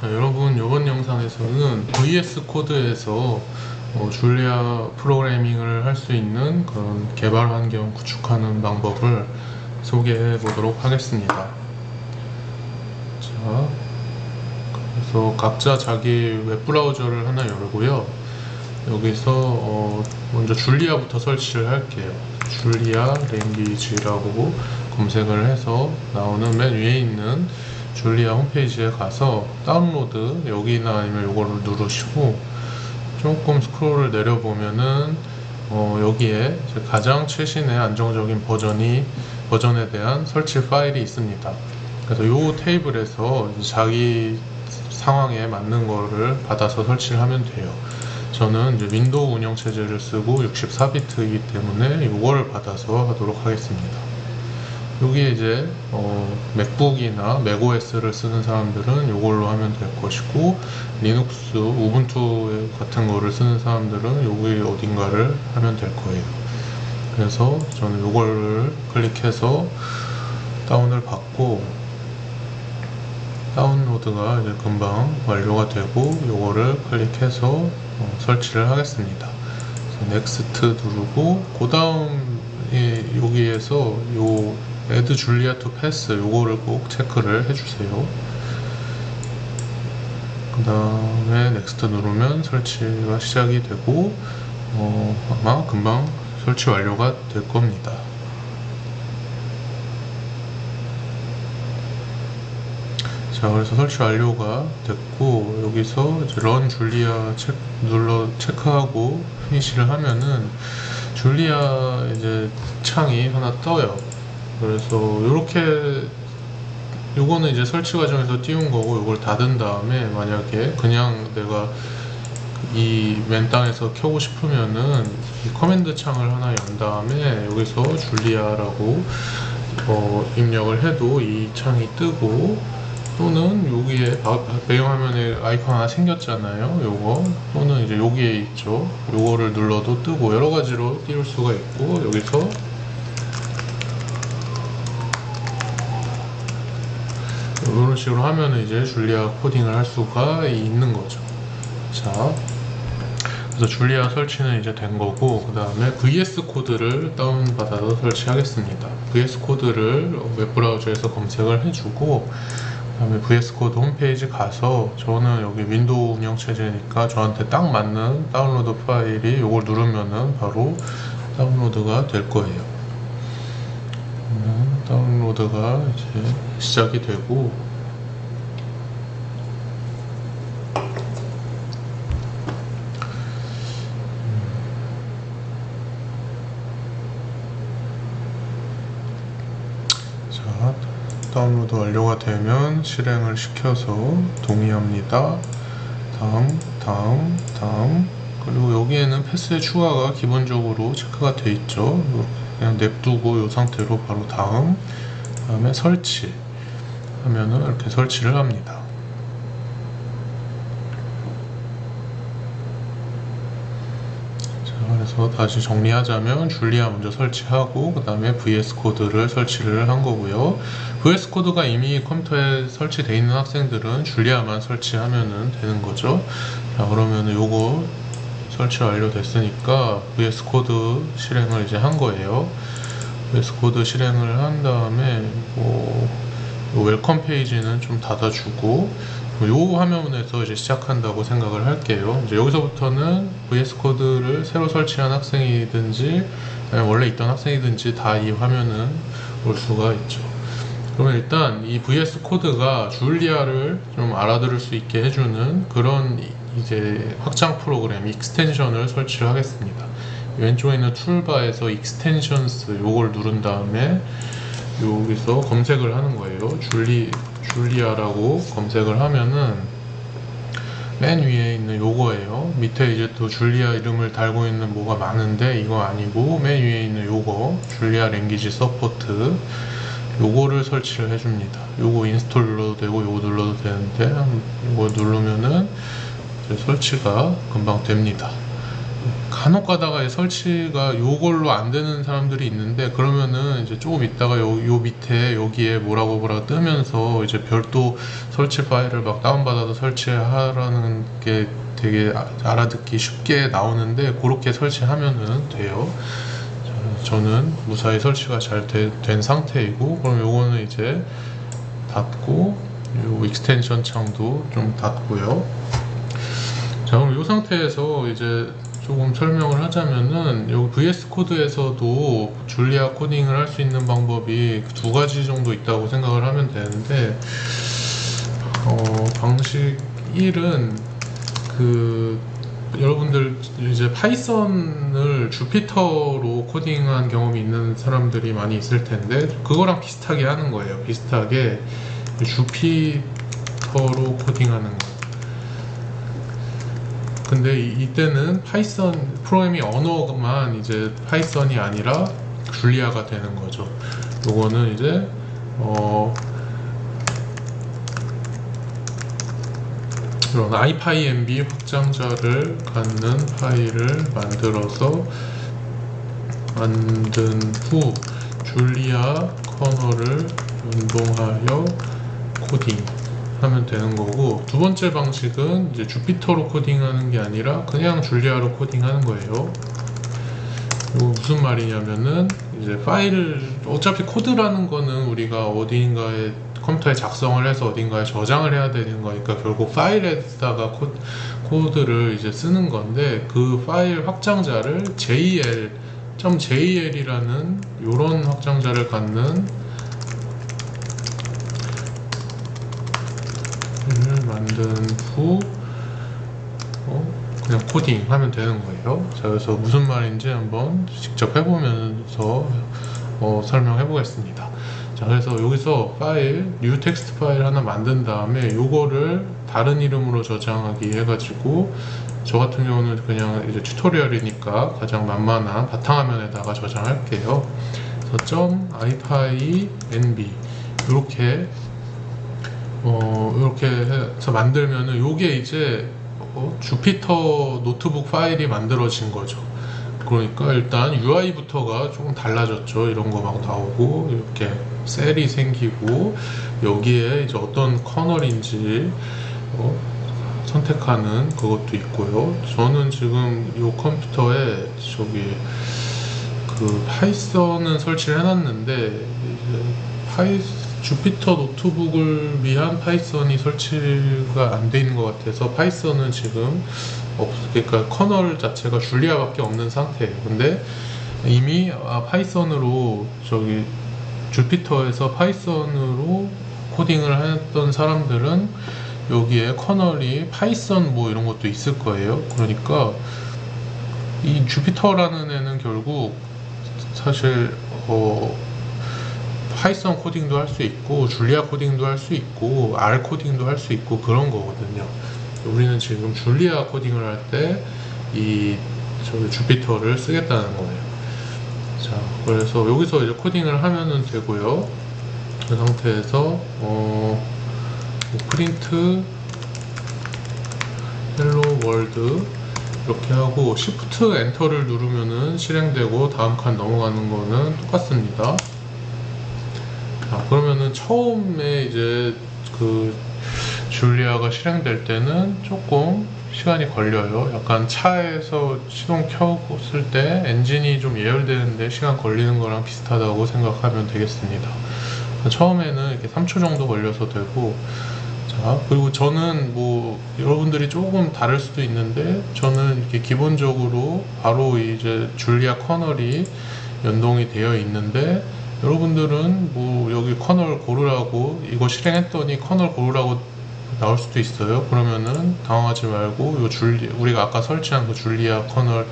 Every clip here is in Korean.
네, 여러분 이번 영상에서는 VS 코드에서 어, 줄리아 프로그래밍을 할 수 있는 그런 개발 환경 구축하는 방법을 소개해 보도록 하겠습니다. 자, 그래서 각자 자기 웹브라우저를 하나 열고요. 여기서 어, 먼저 줄리아부터 설치를 할게요. 줄리아 랭귀지라고 검색을 해서 나오는 맨 위에 있는 줄리아 홈페이지에 가서 다운로드 여기나 아니면 이거를 누르시고 조금 스크롤을 내려보면은 어, 여기에 가장 최신의 안정적인 버전이 버전에 대한 설치 파일이 있습니다. 그래서 이 테이블에서 자기 상황에 맞는 거를 받아서 설치를 하면 돼요. 저는 윈도우 운영 체제를 쓰고 64비트이기 때문에 이거를 받아서 하도록 하겠습니다. 여기에 이제 어, 맥북이나 맥OS를 쓰는 사람들은 이걸로 하면 될 것이고 리눅스, 우분투 같은 거를 쓰는 사람들은 여기 어딘가를 하면 될 거예요. 그래서 저는 이거를 클릭해서 다운을 받고 다운로드가 이제 금방 완료가 되고 이거를 클릭해서 어, 설치를 하겠습니다. 넥스트 누르고 그 다음에 여기에서 요 add julia to pass 요거를 꼭 체크를 해주세요. 그 다음에 넥스트 누르면 설치가 시작이 되고 어, 아마 금방 설치 완료가 될 겁니다. 자 그래서 설치 완료가 됐고 여기서 이제 런 줄리아 체, 눌러 체크하고 피니시를 하면은 줄리아 이제 창이 하나 떠요 그래서 이렇게 요거는 이제 설치 과정에서 띄운 거고 이걸 닫은 다음에 만약에 그냥 내가 이 맨땅에서 켜고 싶으면은 이 커맨드 창을 하나 연 다음에 여기서 줄리아라고 어, 입력을 해도 이 창이 뜨고 또는 여기에 배경화면에 아이콘 하나 생겼잖아요 요거. 또는 이제 여기에 있죠. 요거를 눌러도 뜨고 여러 가지로 띄울 수가 있고 여기서 이런 식으로 하면 이제 줄리아 코딩을 할 수가 있는 거죠. 자, 그래서 줄리아 설치는 이제 된 거고, 그 다음에 VS 코드를 다운받아서 설치하겠습니다. VS 코드를 웹브라우저에서 검색을 해주고, 그 다음에 VS 코드 홈페이지 가서 저는 여기 윈도우 운영 체제니까 저한테 딱 맞는 다운로드 파일이 이걸 누르면은 바로 다운로드가 될 거예요. 다운로드가 이제 시작이 되고 자 다운로드 완료가 되면 실행을 시켜서 동의합니다. 다음 다음 다음. 그리고 여기에는 패스의 추가가 기본적으로 체크가 되어 있죠. 그냥 냅두고 이 상태로 바로 다음 다음에 설치 하면은 이렇게 설치를 합니다 자 그래서 다시 정리하자면 줄리아 먼저 설치하고 그 다음에 VS 코드를 설치를 한 거고요 VS 코드가 이미 컴퓨터에 설치되어 있는 학생들은 줄리아만 설치하면 되는 거죠 자 그러면 요거 설치 완료됐으니까 VS 코드 실행을 이제 한 거예요. VS 코드 실행을 한 다음에 뭐 웰컴 페이지는 좀 닫아주고 요 화면에서 이제 시작한다고 생각을 할게요. 이제 여기서부터는 VS 코드를 새로 설치한 학생이든지 원래 있던 학생이든지 다 이 화면은 올 수가 있죠. 그러면 일단 이 VS 코드가 줄리아를 좀 알아들을 수 있게 해주는 그런 이제 확장 프로그램 익스텐션을 설치를 하겠습니다. 왼쪽에 있는 툴바에서 익스텐션스 요걸 누른 다음에 여기서 검색을 하는 거예요. 줄리 줄리아라고 검색을 하면은 맨 위에 있는 요거예요. 밑에 이제 또 줄리아 이름을 달고 있는 뭐가 많은데 이거 아니고 맨 위에 있는 요거 줄리아 랭귀지 서포트 요거를 설치를 해줍니다. 요거 인스톨 눌러도 되고 요거 눌러도 되는데 이거 누르면은 설치가 금방 됩니다. 간혹 가다가 이 설치가 요걸로 안 되는 사람들이 있는데 그러면은 이제 조금 있다가 요, 요 밑에 여기에 뭐라고 뭐라고 뜨면서 이제 별도 설치 파일을 막 다운받아서 설치하라는 게 되게 아- 알아듣기 쉽게 나오는데 그렇게 설치하면은 돼요. 자, 저는 무사히 설치가 잘 된 상태이고 그럼 요거는 이제 닫고 요 익스텐션 창도 좀 닫고요. 자 그럼 이 상태에서 이제 조금 설명을 하자면은 여기 VS 코드에서도 줄리아 코딩을 할 수 있는 방법이 두 가지 정도 있다고 생각을 하면 되는데 어, 방식 1은 그 여러분들 이제 파이썬을 주피터로 코딩한 경험이 있는 사람들이 많이 있을 텐데 그거랑 비슷하게 하는 거예요. 비슷하게 주피터로 코딩하는 거. 근데 이- 이때는 파이썬 프로그래밍 언어만 이제 파이썬이 아니라 줄리아가 되는 거죠. 요거는 이제 어 이런 ipynb 확장자를 갖는 파일을 만들어서 만든 후 줄리아 커널을 연동하여 코딩 하면 되는 거고 두 번째 방식은 이제 주피터로 코딩하는 게 아니라 그냥 줄리아로 코딩하는 거예요. 이거 무슨 말이냐면은 이제 파일을 어차피 코드라는 거는 우리가 어딘가에 컴퓨터에 작성을 해서 어딘가에 저장을 해야 되는 거니까 결국 파일에다가 코, 코드를 이제 쓰는 건데 그 파일 확장자를 JL .jl이라는 이런 확장자를 갖는 후 어, 그냥 코딩 하면 되는 거예요. 자, 그래서 무슨 말인지 한번 직접 해보면서 어, 설명해 보겠습니다. 자, 그래서 여기서 파일, 뉴 텍스트 파일 하나 만든 다음에 요거를 다른 이름으로 저장하기 해가지고 저 같은 경우는 그냥 이제 튜토리얼이니까 가장 만만한 바탕화면에다가 저장할게요. 그래서 .ipynb 이렇게 어, 이렇게 해서 만들면은 요게 이제 어, 주피터 노트북 파일이 만들어진 거죠. 그러니까 일단 UI부터가 조금 달라졌죠. 이런 거 막 나오고 이렇게 셀이 생기고 여기에 이제 어떤 커널인지 어, 선택하는 그것도 있고요. 저는 지금 이 컴퓨터에 저기 그 파이썬은 설치를 해놨는데 이제 파이 주피터 노트북을 위한 파이썬이 설치가 안 돼 있는 것 같아서 파이썬은 지금 없 그러니까 커널 자체가 줄리아밖에 없는 상태예요. 근데 이미 아, 파이썬으로 저기 주피터에서 파이썬으로 코딩을 했던 사람들은 여기에 커널이 파이썬 뭐 이런 것도 있을 거예요. 그러니까 이 주피터라는 애는 결국 사실 어 파이썬 코딩도 할 수 있고 줄리아 코딩도 할 수 있고 R 코딩도 할 수 있고 그런 거거든요. 우리는 지금 줄리아 코딩을 할 때 이 저기 주피터를 쓰겠다는 거예요. 자, 그래서 여기서 이제 코딩을 하면은 되고요. 그 상태에서 어, 뭐 프린트 헬로 월드 이렇게 하고 시프트 엔터를 누르면은 실행되고 다음 칸 넘어가는 거는 똑같습니다. 자, 그러면은 처음에 이제 그 줄리아가 실행될 때는 조금 시간이 걸려요. 약간 차에서 시동 켰을 때 엔진이 좀 예열되는데 시간 걸리는 거랑 비슷하다고 생각하면 되겠습니다. 처음에는 이렇게 3초 정도 걸려서 되고, 자, 그리고 저는 뭐 여러분들이 조금 다를 수도 있는데, 저는 이렇게 기본적으로 바로 이제 줄리아 커널이 연동이 되어 있는데, 여러분들은 뭐 여기 커널 고르라고 이거 실행했더니 커널 고르라고 나올 수도 있어요. 그러면은 당황하지 말고 요 줄리 우리가 아까 설치한 그 줄리아 커널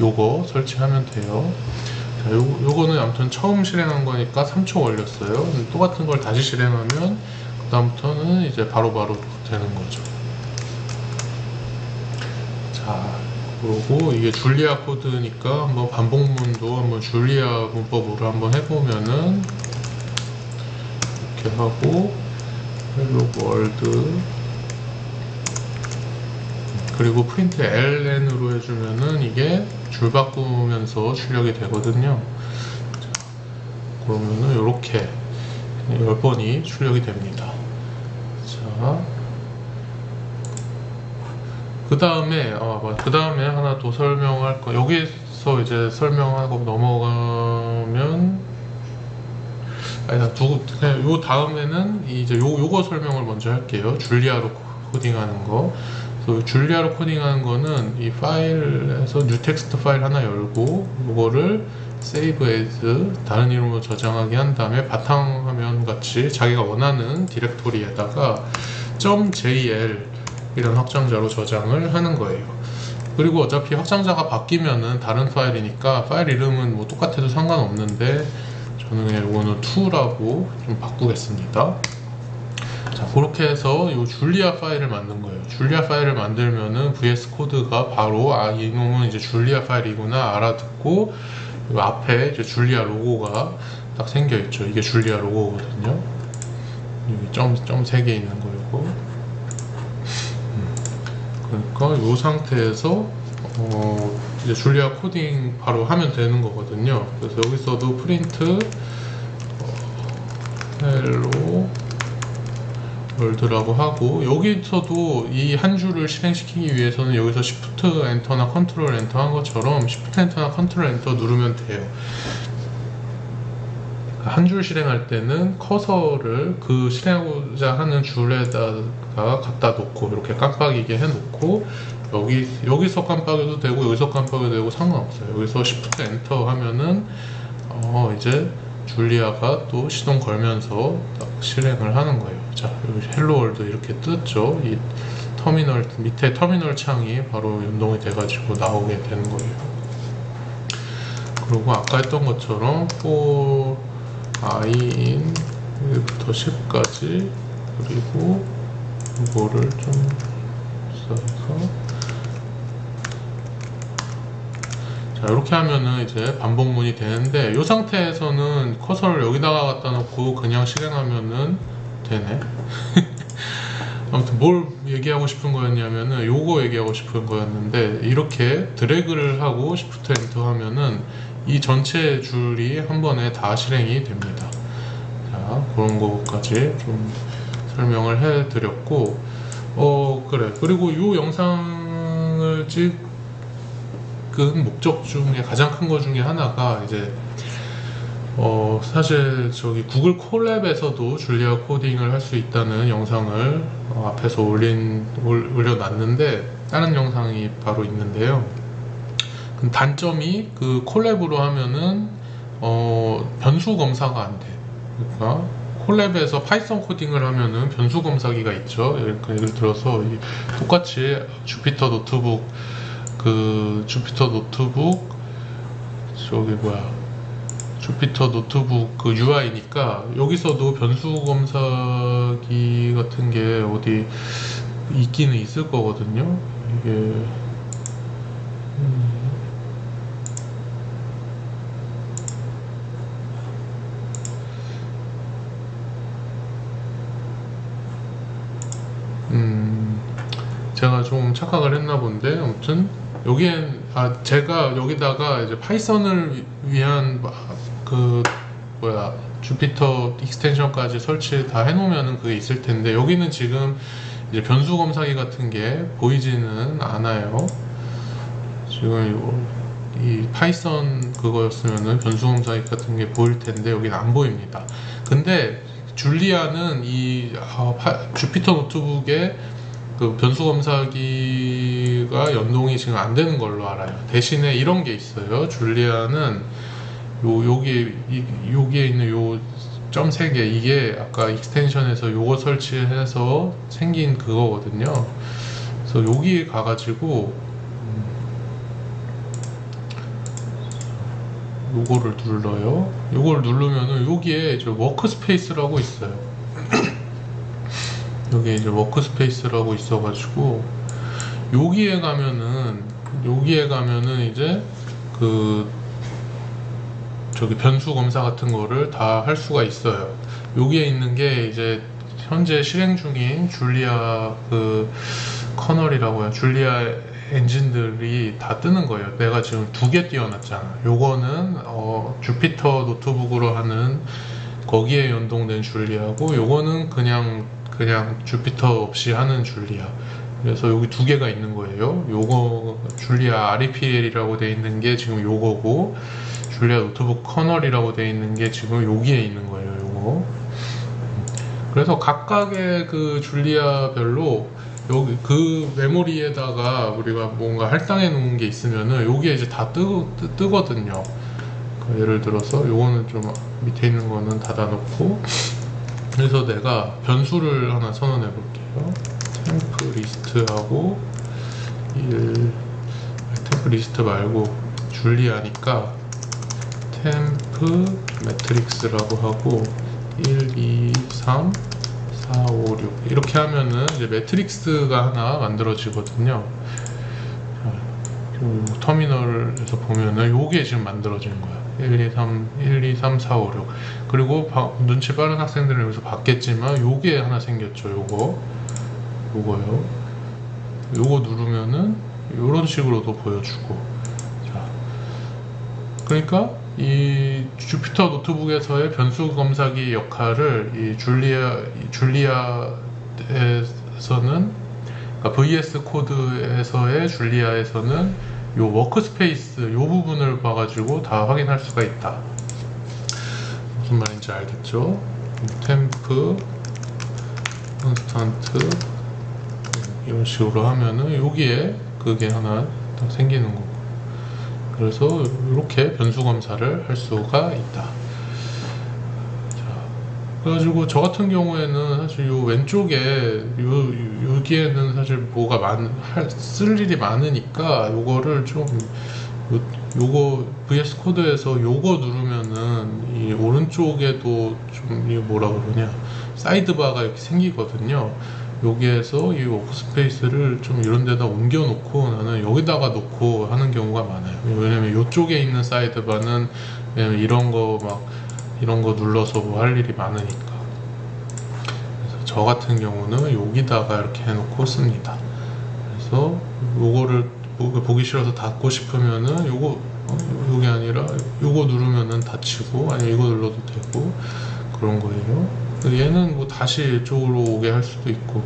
요거 설치하면 돼요. 자, 요, 요거는 아무튼 처음 실행한 거니까 3초 걸렸어요. 똑같은 걸 다시 실행하면 그 다음부터는 이제 바로바로 되는 거죠. 자, 그리고 이게 줄리아 코드니까 한번 반복문도 한번 줄리아 문법으로 한번 해보면은 이렇게 하고 헬로 월드 그리고 프린트 ln으로 해주면은 이게 줄 바꾸면서 출력이 되거든요. 자, 그러면은 이렇게 10번이 출력이 됩니다. 자, 그 다음에 어, 그 다음에 하나 더 설명할 거 여기서 이제 설명하고 넘어가면 아니 두 그냥 요 다음에는 이제 요 요거 설명을 먼저 할게요. 줄리아로 코딩하는 거. 그래서 줄리아로 코딩하는 거는 이 파일에서 뉴 텍스트 파일 하나 열고 요거를 save as 다른 이름으로 저장하게 한 다음에 바탕화면 같이 자기가 원하는 디렉토리에다가 .jl 이런 확장자로 저장을 하는 거예요. 그리고 어차피 확장자가 바뀌면은 다른 파일이니까 파일 이름은 뭐 똑같아도 상관없는데 저는 이거는 2라고 좀 바꾸겠습니다. 자, 그렇게 해서 이 줄리아 파일을 만든 거예요. 줄리아 파일을 만들면은 VS 코드가 바로 아 이놈은 이제 줄리아 파일이구나 알아듣고 이 앞에 이제 줄리아 로고가 딱 생겨 있죠. 이게 줄리아 로고거든요. 여기 점 점 3개 있는 거고 그러니까 이 상태에서 어 이제 줄리아 코딩 바로 하면 되는 거거든요. 그래서 여기서도 프린트 어, 헬로 월드라고 하고 여기서도 이 한 줄을 실행시키기 위해서는 여기서 Shift 엔터나 컨트롤 엔터 한 것처럼 Shift 엔터나 컨트롤 엔터 누르면 돼요. 한 줄 실행할 때는 커서를 그 실행하고자 하는 줄에다가 갖다 놓고 이렇게 깜빡이게 해놓고 여기 여기서 깜빡여도 되고 여기서 깜빡여도 되고 상관없어요. 여기서 Shift 엔터 하면은 어 이제 줄리아가 또 시동 걸면서 딱 실행을 하는 거예요. 자, 여기 헬로 월드 이렇게 떴죠. 이 터미널 밑에 터미널 창이 바로 연동이 돼가지고 나오게 되는 거예요. 그리고 아까 했던 것처럼 for i인 1부터 10까지 그리고 이거를 좀 써서. 자 이렇게 하면은 이제 반복문이 되는데 이 상태에서는 커서를 여기다가 갖다 놓고 그냥 실행하면은 되네. 아무튼 뭘 얘기하고 싶은 거였냐면은 요거 얘기하고 싶은 거였는데 이렇게 드래그를 하고 시프트 엔터 하면은 이 전체 줄이 한 번에 다 실행이 됩니다 자 그런 거까지 좀 설명을 해 드렸고 어 그래 그리고 요 영상을 찍큰 목적 중에 가장 큰 것 중에 하나가 이제 어 사실 저기 구글 콜랩에서도 줄리아 코딩을 할 수 있다는 영상을 어, 앞에서 올린 올, 올려놨는데 다른 영상이 바로 있는데요. 그 단점이 그 콜랩으로 하면은 어 변수 검사가 안 돼. 그러니까 콜랩에서 파이썬 코딩을 하면은 변수 검사기가 있죠. 그러니까 예를 들어서 똑같이 주피터 노트북 그 주피터 노트북 저기 뭐야 주피터 노트북 그 UI니까 여기서도 변수 검사기 같은 게 어디 있기는 있을 거거든요. 이게 음. 음, 제가 좀 본데 아무튼 여기엔 아 제가 여기다가 이제 파이썬을 위한 그 뭐야 주피터 익스텐션까지 설치 다 해놓으면은 그게 있을 텐데 여기는 지금 이제 변수 검사기 같은 게 보이지는 않아요. 지금 이 파이썬 그거였으면은 변수 검사기 같은 게 보일 텐데 여기는 안 보입니다. 근데 줄리아는 이 아, 파, 주피터 노트북에 그 변수 검사기가 연동이 지금 안 되는 걸로 알아요. 대신에 이런 게 있어요. 줄리아는 요 여기 이, 여기에 있는 요점 3개 이게 아까 익스텐션에서 요거 설치해서 생긴 그거거든요. 그래서 여기에 가가지고 음, 요거를 눌러요. 요걸 누르면은 여기에 저 워크스페이스라고 있어요. 여기 이제 워크스페이스라고 있어가지고 여기에 가면은 여기에 가면은 이제 그 저기 변수 검사 같은 거를 다 할 수가 있어요. 여기에 있는 게 이제 현재 실행 중인 줄리아 그 커널이라고 해요. 줄리아 엔진들이 다 뜨는 거예요. 내가 지금 두 개 띄워놨잖아. 요거는 어, 주피터 노트북으로 하는 거기에 연동된 줄리아고 요거는 그냥 그냥 주피터 없이 하는 줄리아. 그래서 여기 두 개가 있는 거예요. 요거 줄리아 REPL이라고 돼 있는 게 지금 요거고 줄리아 노트북 커널이라고 돼 있는 게 지금 여기에 있는 거예요. 요거. 그래서 각각의 그 줄리아별로 여기 그 메모리에다가 우리가 뭔가 할당해 놓은 게 있으면은 여기에 이제 다 뜨, 뜨, 뜨거든요. 그 예를 들어서 요거는 좀 밑에 있는 거는 닫아놓고 그래서 내가 변수를 하나 선언해 볼게요. 템프 리스트하고 1 템프 리스트 말고 줄리아니까 템프 매트릭스라고 하고 1, 2, 3, 4, 5, 6 이렇게 하면은 이제 매트릭스가 하나 만들어지거든요. 자, 요 터미널에서 보면은 요게 지금 만들어지는 거야. 1, 2, 3, 1, 2, 3, 4, 5, 6 그리고 바- 눈치 빠른 학생들은 여기서 봤겠지만 요게 하나 생겼죠. 요거 요거요. 요거 누르면은 요런 식으로도 보여주고 자 그러니까 이 주피터 노트북에서의 변수 검사기 역할을 이 줄리아 이 줄리아에서는 그러니까 VS 코드에서의 줄리아에서는 요 워크스페이스 요 부분을 봐가지고 다 확인할 수가 있다. 무슨 말인지 알겠죠? 템프 콘스탄트 이런 식으로 하면은 여기에 그게 하나 딱 생기는 거고 그래서 이렇게 변수 검사를 할 수가 있다. 자, 그래가지고 저 같은 경우에는 사실 요 왼쪽에 요 여기에는 사실 뭐가 많, 할, 쓸 일이 많으니까 요거를 좀 요, 요거 VS 코드에서 요거 누르면은 이 오른쪽에도 좀 이게 뭐라 그러냐 사이드바가 이렇게 생기거든요. 여기에서 이 워크스페이스를 좀 이런 데다 옮겨 놓고 나는 여기다가 놓고 하는 경우가 많아요. 왜냐면 이쪽에 있는 사이드바는 왜냐면 이런 거막 이런 거 눌러서 뭐 할 일이 많으니까. 그래서 저 같은 경우는 여기다가 이렇게 해놓고 씁니다. 그래서 요거를 보- 보기 싫어서 닫고 싶으면은 요거 어, 요게 아니라 요거 누르면은 닫히고 아니 이거 눌러도 되고 그런 거예요. 얘는 뭐 다시 이쪽으로 오게 할 수도 있고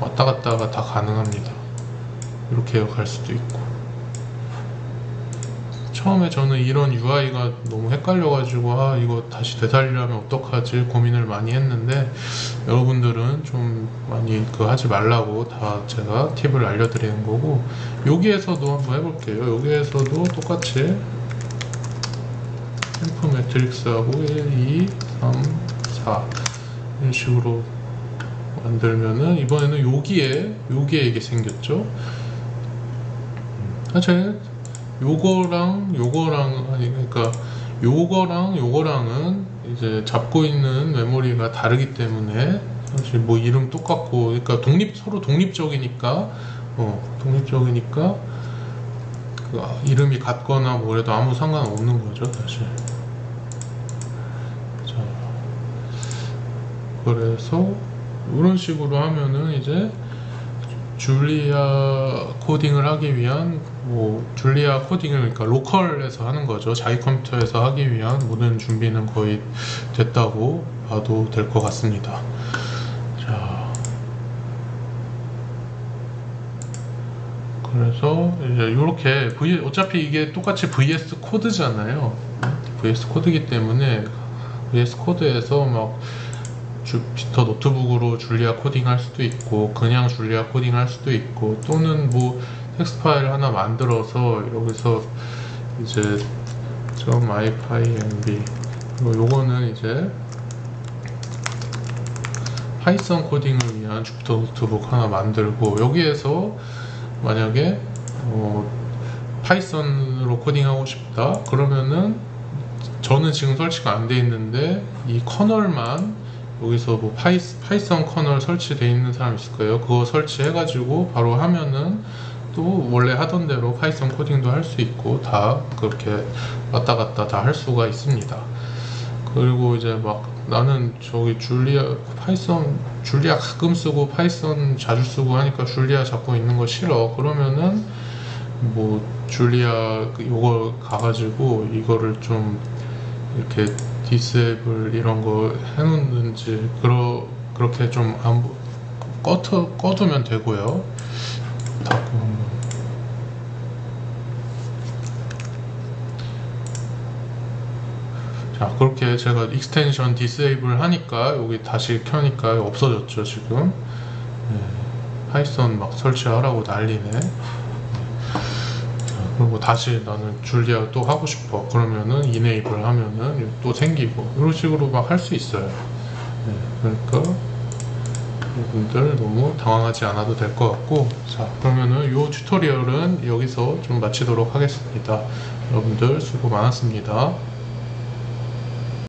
왔다 갔다가 다 가능합니다. 이렇게 갈 수도 있고 처음에 저는 이런 UI가 너무 헷갈려가지고 아 이거 다시 되살리려면 어떡하지? 고민을 많이 했는데 여러분들은 좀 많이 그 하지 말라고 다 제가 팁을 알려드리는 거고 여기에서도 한번 해볼게요. 여기에서도 똑같이 템프 매트릭스하고 1, 2, 3, 4 이런 식으로 만들면은 이번에는 여기에 여기에 이게 생겼죠? 사실 요거랑 요거랑 아니 그러니까 요거랑 요거랑은 이제 잡고 있는 메모리가 다르기 때문에 사실 뭐 이름 똑같고 그러니까 독립 서로 독립적이니까 어 독립적이니까 그 아, 이름이 같거나 뭐래도 아무 상관 없는 거죠 사실. 자 그래서 이런 식으로 하면은 이제 줄리아 코딩을 하기 위한 뭐 줄리아 코딩을 그러니까 로컬에서 하는 거죠. 자기 컴퓨터에서 하기 위한 모든 준비는 거의 됐다고 봐도 될 것 같습니다. 자. 그래서 이제 이렇게 V 어차피 이게 똑같이 VS 코드잖아요. VS 코드이기 때문에 VS 코드에서 막 주피터 노트북으로 줄리아 코딩 할 수도 있고 그냥 줄리아 코딩 할 수도 있고 또는 뭐 텍스트 파일 하나 만들어서 여기서 이제 .mypynb 뭐 요거는 이제 파이썬 코딩을 위한 주피터 노트북 하나 만들고 여기에서 만약에 어, 파이썬으로 코딩하고 싶다. 그러면은 저는 지금 설치가 안 돼 있는데 이 커널만 여기서 뭐 파이, 파이썬 커널 설치되어 있는 사람 있을 거예요. 그거 설치해가지고 바로 하면은 또 원래 하던 대로 파이썬 코딩도 할 수 있고 다 그렇게 왔다 갔다 다 할 수가 있습니다. 그리고 이제 막 나는 저기 줄리아 파이썬 줄리아 가끔 쓰고 파이썬 자주 쓰고 하니까 줄리아 잡고 있는 거 싫어 그러면은 뭐 줄리아 그 요거 가가지고 이거를 좀 이렇게 디스앱을 이런 거 해놓는지 그러 그렇게 좀 안 꺼터 꺼두면 되고요. 자 그렇게 제가 익스텐션 디세이블 하니까 여기 다시 켜니까 없어졌죠 지금. 네, 파이썬 막 설치하라고 난리네 그리고 다시 나는 줄리아 또 하고 싶어. 그러면은 이네이블 하면은 또 생기고. 이런 식으로 막 할 수 있어요. 네, 그러니까 여러분들 너무 당황하지 않아도 될 것 같고. 자 그러면은 이 튜토리얼은 여기서 좀 마치도록 하겠습니다. 여러분들 수고 많았습니다